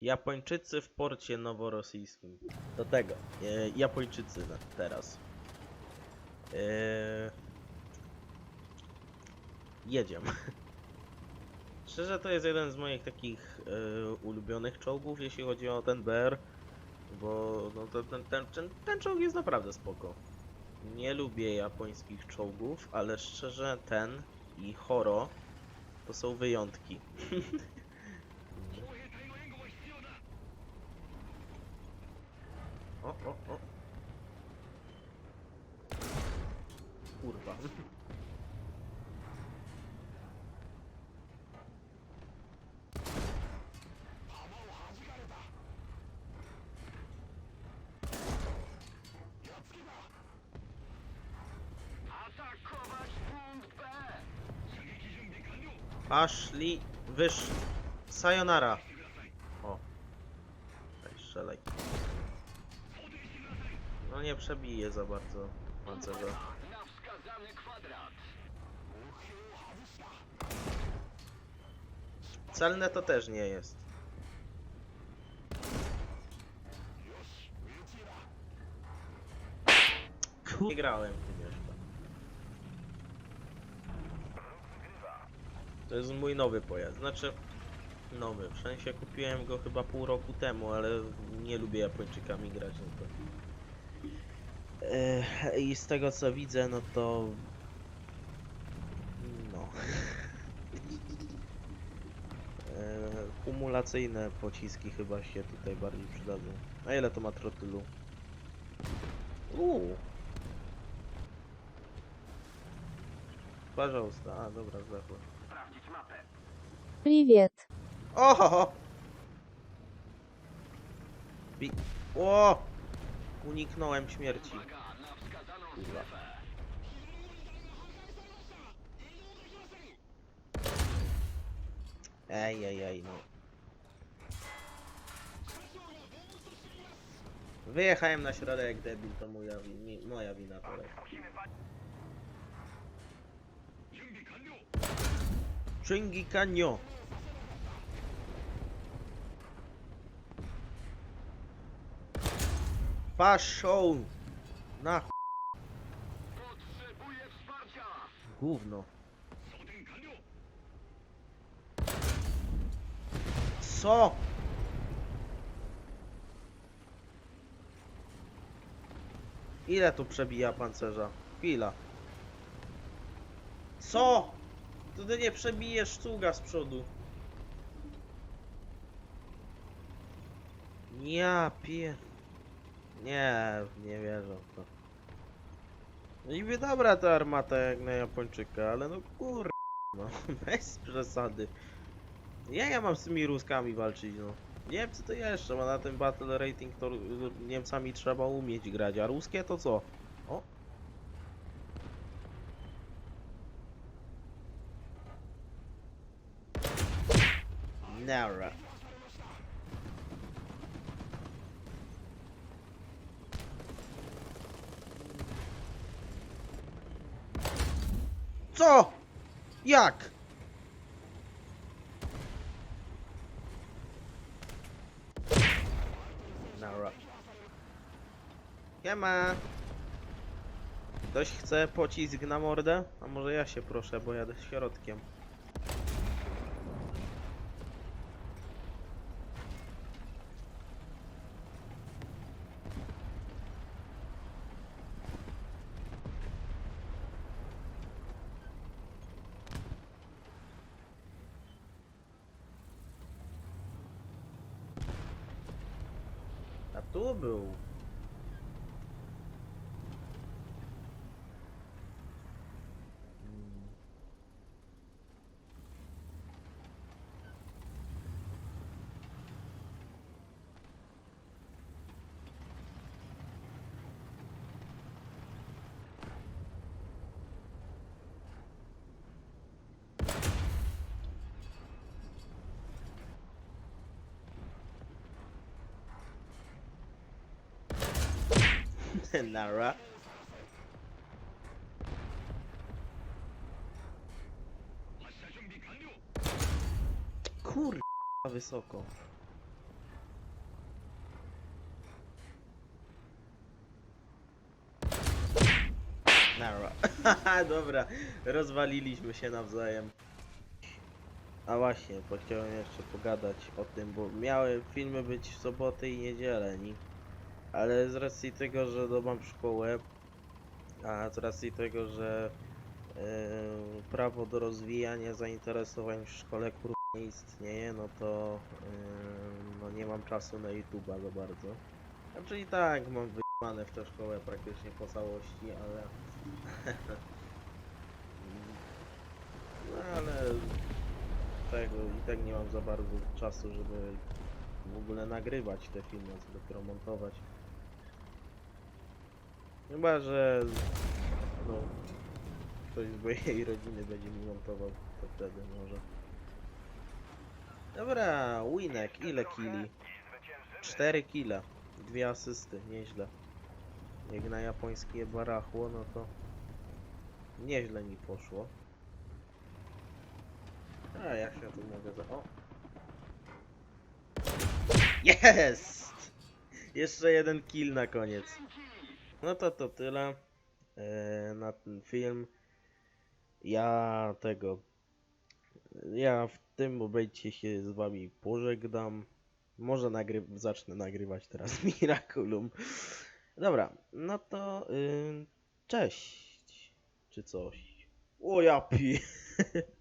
Japończycy w porcie noworosyjskim. Do tego. E, Japończycy teraz. E, jedziemy. Szczerze to jest jeden z moich takich e, ulubionych czołgów, jeśli chodzi o ten BR. Bo no, to, ten, ten, ten, ten czołg jest naprawdę spoko. Nie lubię japońskich czołgów, ale szczerze ten i Horo to są wyjątki. O, o, o. Kurwa. Wyż. Sayonara. O. Strzelaj. No nie przebije za bardzo pancerza. Na wskazany kwadrat! Celne to też nie jest. Nie grałem w tym jeszcze. To jest mój nowy pojazd. Znaczy, nowy. W sensie kupiłem go chyba pół roku temu, ale nie lubię Japończykami grać. No to... Ech, I z tego co widzę, no to. No. E, kumulacyjne pociski chyba się tutaj bardziej przydadzą. A ile to ma trotylu? Uuu. Пожалуйста. A, dobra, zdechłem. Sprawdzić mapę. Привет. Oho! Bi o! Uniknąłem śmierci. Kurwa. Ej, ej, ej, no. Wyjechałem na środek, debil, to moja, wi moja wina teraz. Chingi Paszą! Na ch... Potrzebuję wsparcia! gówno. Co? Ile tu przebija pancerza? Chwila. Co? To ty nie przebijesz czuga z przodu. Ja pie... Nie, nie wierzę w to. No Niby dobra ta armata jak na Japończyka, ale no kur... No, bez przesady. Ja ja mam z tymi Ruskami walczyć, no. Niemcy to jeszcze, bo na ten battle rating to Niemcami trzeba umieć grać, a ruskie to co? O! Nara. Co? Jak? Nara. Siema. Ktoś chce pocisk na mordę? A może ja się proszę, bo jadę środkiem. A tu Nara. Kur... wysoko. Nara. Dobra, rozwaliliśmy się nawzajem. A właśnie, bo chciałem jeszcze pogadać o tym, bo miały filmy być w soboty i niedzielę, nie? Ale z racji tego, że no mam szkołę, a z racji tego, że e, prawo do rozwijania zainteresowań w szkole kur... nie istnieje, no to e, no nie mam czasu na YouTube'a za bardzo. Znaczy i tak mam wyjebane w tę szkołę praktycznie po całości, ale... no ale tego i tak nie mam za bardzo czasu, żeby w ogóle nagrywać te filmy, dopiero montować. Chyba, że no, ktoś z mojej rodziny będzie mi montował, to wtedy może. Dobra, Winek, ile kili? 4 kile, dwie asysty, nieźle. Jak na japońskie barachło, no to nieźle mi poszło. A jak się tu mogę za... O! Jest! Jeszcze jeden kill na koniec. No to to tyle e, na ten film. Ja tego. Ja w tym momencie się z wami pożegnam. Może nagry zacznę nagrywać teraz Miraculum. Dobra, no to y, cześć. Czy coś. O ja pi.